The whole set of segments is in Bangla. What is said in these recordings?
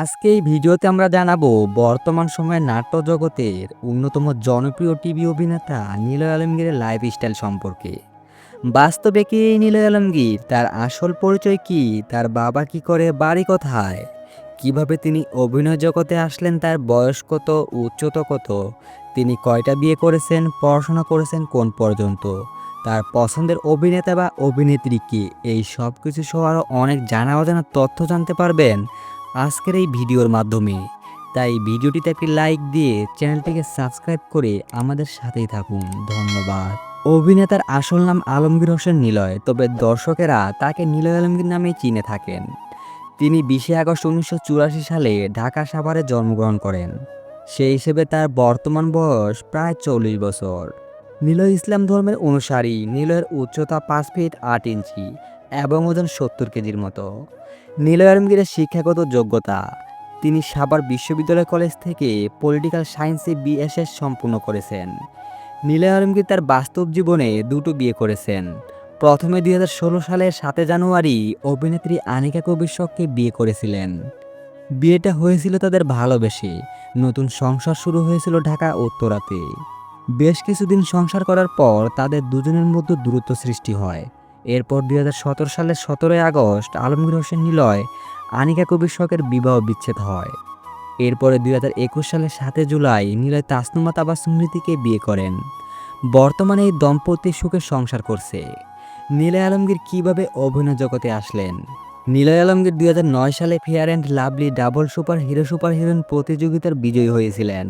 আজকে এই ভিডিওতে আমরা জানাব, বর্তমান সময়ে নাট্য জগতের অন্যতম জনপ্রিয় টিভি অভিনেতা নীলয় আলমগীরের লাইফস্টাইল সম্পর্কে। বাস্তবে কি এই নীলয় আলমগীর? তার আসল পরিচয় কি? তার বাবা কি করে? বাড়ি কোথায়? কীভাবে তিনি অভিনয় জগতে আসলেন? তার বয়স কত? উচ্চতা কত? তিনি কয়টা বিয়ে করেছেন? পড়াশোনা করেছেন? কোন পর্যন্ত? তার পছন্দের অভিনেতা বা অভিনেত্রী কি? এই সব কিছু সহ আরও অনেক জানা অজানা তথ্য জানতে পারবেন আজকের এই ভিডিওর মাধ্যমে। তাই ভিডিওটিতে একটি লাইক দিয়ে চ্যানেলটিকে সাবস্ক্রাইব করে আমাদের সাথেই থাকুন। ধন্যবাদ। অভিনেতার আসল নাম আলমগীর হোসেন নিলয়, তবে দর্শকেরা তাকে নিলয় আলমগীর নামেই চিনে থাকেন। তিনি বিশে আগস্ট উনিশশো চুরাশি সালে ঢাকা সাভারে জন্মগ্রহণ করেন। সেই হিসেবে তার বর্তমান বয়স প্রায় চল্লিশ বছর। নিলয় ইসলাম ধর্মের অনুসারী। নিলয়ের উচ্চতা পাঁচ ফিট আট ইঞ্চি এবং ওজন সত্তর কেজির মতো। নীলয় আলমগীরের শিক্ষাগত যোগ্যতা, তিনি সাবার বিশ্ববিদ্যালয় কলেজ থেকে পলিটিক্যাল সায়েন্সে বিএসএস সম্পূর্ণ করেছেন। নীলয় আলমগীর তার বাস্তব জীবনে দুটো বিয়ে করেছেন। প্রথমে দুই হাজার ষোলো সালের সাতে জানুয়ারি অভিনেত্রী আনিকা কবির বিয়ে করেছিলেন। বিয়েটা হয়েছিল তাদের ভালোবেসে। নতুন সংসার শুরু হয়েছিল ঢাকা উত্তরাতে। বেশ কিছুদিন সংসার করার পর তাদের দুজনের মধ্যে দূরত্ব সৃষ্টি হয়। এরপর দুই হাজার সতেরো সালের সতেরোই আগস্ট আলমগীর হোসেন নিলয়, আনিকা কবির শখের বিবাহ বিচ্ছেদ হয়। এরপরে দুই হাজার একুশ সালের সাতে জুলাই নিলয় তাসনুমা তাবা স্মৃতিকে বিয়ে করেন। বর্তমানে এই দম্পতি সুখে সংসার করছে। নীলয় আলমগীর কীভাবে অভিনয় জগতে আসলেন? নীলয় আলমগীর দুই হাজার নয় সালে fair and lovely double super hero super heroine প্রতিযোগিতার বিজয়ী হয়েছিলেন।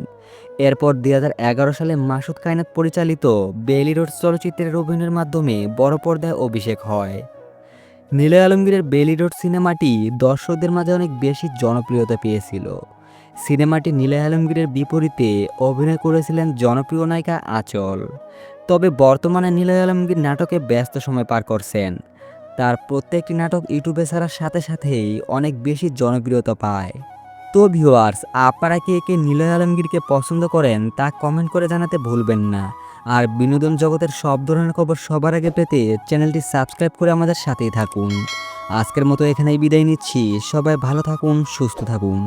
এরপর দুই হাজার এগারো সালে মাসুদ কায়নাত পরিচালিত বেলি রোড চলচ্চিত্রের অভিনয়ের মাধ্যমে বড় পর্দায় অভিষেক হয়। নীলয় আলমগীরের বেলি রোড সিনেমাটি দর্শকদের মাঝে অনেক বেশি জনপ্রিয়তা পেয়েছিল। সিনেমাটি নীলয় আলমগীরের বিপরীতে অভিনয় করেছিলেন জনপ্রিয় নায়িকা আঁচল। তবে বর্তমানে নীলয় আলমগীর নাটকে ব্যস্ত সময় পার করছেন। তার প্রত্যেকটি নাটক ইউটিউবে ছাড়ার সাথে সাথেই অনেক বেশি জনপ্রিয়তা পায়। তো ভিউয়ার্স আপনারা কে কে নীলয় আলমগীরকে পছন্দ করেন তা কমেন্ট করে জানাতে ভুলবেন না। আর বিনোদন জগতের সব ধরনের খবর সবার আগে পেতে চ্যানেলটি সাবস্ক্রাইব করে আমাদের সাথেই থাকুন। আজকের মতো এখানেই বিদায় নিচ্ছি। সবাই ভালো থাকুন, সুস্থ থাকুন।